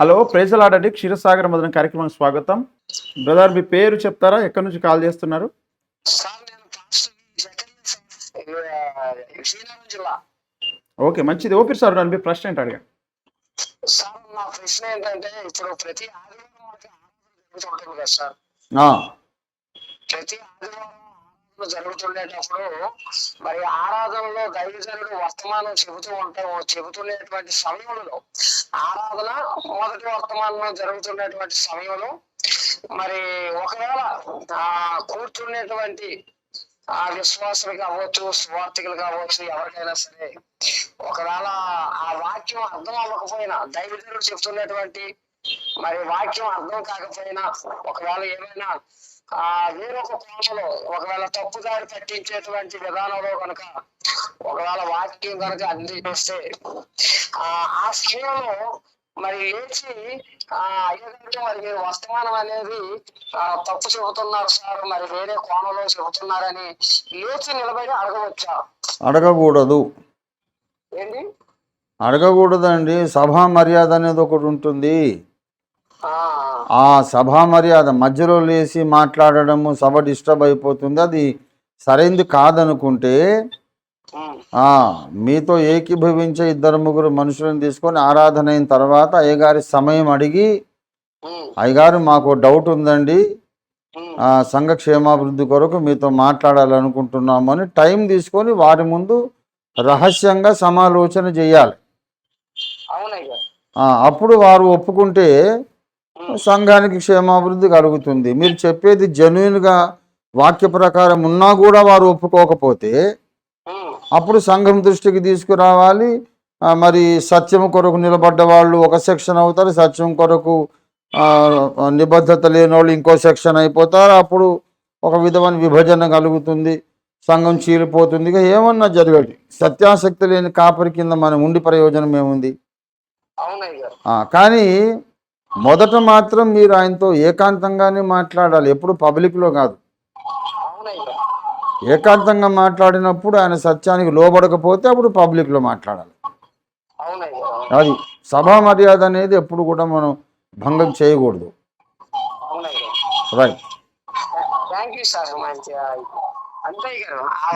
Hello ప్రేజలాడండి క్షీరసాగర మదన కార్యక్రమం స్వాగతం. బ్రదర్ మీ పేరు చెప్తారా? ఎక్కడి నుంచి కాల్ చేస్తున్నారు? ఓకే మంచిది. ఓకే సార్ నన్ను మీ ప్రశ్న ఏంటి అడిగా సార్ నా ప్రశ్న ఏంటంటే ఇప్పుడు ప్రతి ఆదివారం ప్రతి జరుగుతుండేటప్పుడు మరి ఆరాధనలో దైవజనుడు వర్తమానం చెబుతూ ఉంటాము చెబుతున్నటువంటి సమయంలో ఆరాధన మొదటి వర్తమానం జరుగుతున్నటువంటి సమయంలో మరి ఒకవేళ ఆ కూర్చున్నటువంటి ఆ విశ్వాసులు కావచ్చు స్వార్థికులు కావచ్చు ఎవరికైనా సరే ఒకవేళ ఆ వాక్యం అర్థం అవ్వకపోయినా దైవజనుడు చెప్తున్నటువంటి మరి వాక్యం అర్థం కాకపోయినా ఒకవేళ ఏమైనా ఆ వేరొక కోణంలో ఒకవేళ తప్పుదారి పట్టించేటువంటి విధానంలో కనుక ఒకవేళ వాక్యం కనుక అందిస్తే ఆ ఆ సమయంలో మరి లేచి ఆ అయ్యగారు మరి మీరు వర్తమానం అనేది ఆ, తప్పు చెబుతున్నారు సార్ మరి వేరే కోణంలో చెబుతున్నారని లేచి నిలబడి అడగవచ్చా? అడగకూడదు. ఏంటి అడగకూడదండి. సభా మర్యాద అనేది ఒకటి ఉంటుంది. ఆ సభా మర్యాద మధ్యలో లేచి మాట్లాడడము సభ డిస్టర్బ్ అయిపోతుంది. అది సరైంది కాదనుకుంటే మీతో ఏకీభవించే ఇద్దరు ముగ్గురు మనుషులను తీసుకొని ఆరాధన అయిన తర్వాత అయ్యగారి సమయం అడిగి అయ్యగారు మాకు డౌట్ ఉందండి. సంఘ క్షేమాభివృద్ధి కొరకు మీతో మాట్లాడాలనుకుంటున్నాము అని టైం తీసుకొని వారి ముందు రహస్యంగా సమాలోచన చేయాలి. అప్పుడు వారు ఒప్పుకుంటే సంఘానికి క్షేమాభివృద్ధి కలుగుతుంది. మీరు చెప్పేది జెన్యున్గా వాక్య ప్రకారం ఉన్నా కూడా వారు ఒప్పుకోకపోతే అప్పుడు సంఘం దృష్టికి తీసుకురావాలి. మరి సత్యం కొరకు నిలబడ్డ వాళ్ళు ఒక సెక్షన్ అవుతారు. సత్యం కొరకు నిబద్ధత లేని వాళ్ళు ఇంకో సెక్షన్ అయిపోతారు. అప్పుడు ఒక విధమైన విభజన కలుగుతుంది. సంఘం చీలిపోతుంది. ఇక ఏమన్నా జరగదు. సత్యాసక్తి లేని కాపరి కింద మనం ఉండి ప్రయోజనం ఏముంది? కానీ మొదట మాత్రం మీరు ఆయనతో ఏకాంతంగానే మాట్లాడాలి. ఎప్పుడు పబ్లిక్లో కాదు. ఏకాంతంగా మాట్లాడినప్పుడు ఆయన సత్యానికి లోబడకపోతే అప్పుడు పబ్లిక్లో మాట్లాడాలి. అది సభా మర్యాద అనేది ఎప్పుడు కూడా మనం భంగం చేయకూడదు. Right.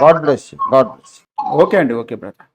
God bless god bless okay అండి ఓకే బ్రదర్.